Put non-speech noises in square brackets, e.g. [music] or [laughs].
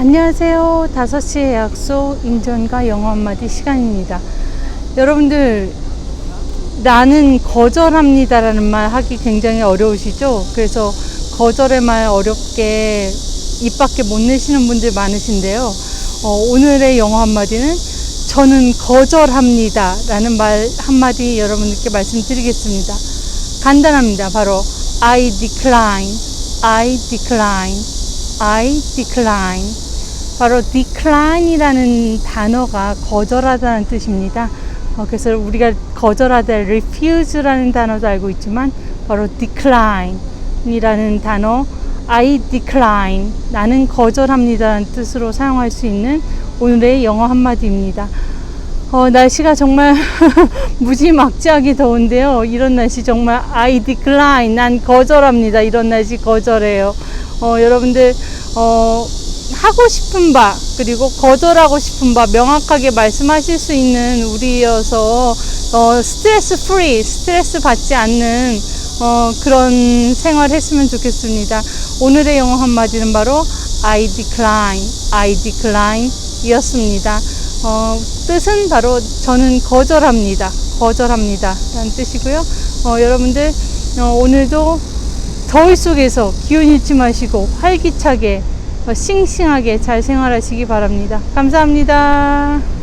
안녕하세요. 5시의 약속 인전과 영어 한마디 시간입니다. 여러분들, 나는 거절합니다라는 말 하기 굉장히 어려우시죠? 그래서 거절의 말 어렵게 입 밖에 못 내시는 분들 많으신데요. 어, 오늘의 영어 한마디는 저는 거절합니다 라는 말 한마디 여러분들께 말씀드리겠습니다. 간단합니다. 바로 I decline, I decline, I decline. 바로 decline이라는 단어가 거절하다는 뜻입니다. 어, 그래서 우리가 거절하다 refuse라는 단어도 알고 있지만 바로 decline이라는 단어 I decline 나는 거절합니다라는 뜻으로 사용할 수 있는 오늘의 영어 한마디입니다. 어, 날씨가 정말 [laughs] 무지막지하게 더운데요. 이런 날씨 정말 I decline 난 거절합니다. 이런 날씨 거절해요. 어, 여러분들 어, 하고 싶은 바 그리고 거절하고 싶은 바 명확하게 말씀하실 수 있는 우리여서 어, 스트레스 프리 스트레스 받지 않는 어, 그런 생활 했으면 좋겠습니다. 오늘의 영어 한마디는 바로 I decline, I decline 이었습니다. 어, 뜻은 바로 저는 거절합니다. 거절합니다. 라는 뜻이고요. 어, 여러분들 어, 오늘도 더위 속에서 기운 잃지 마시고 활기차게 어, 싱싱하게 잘 생활하시기 바랍니다. 감사합니다.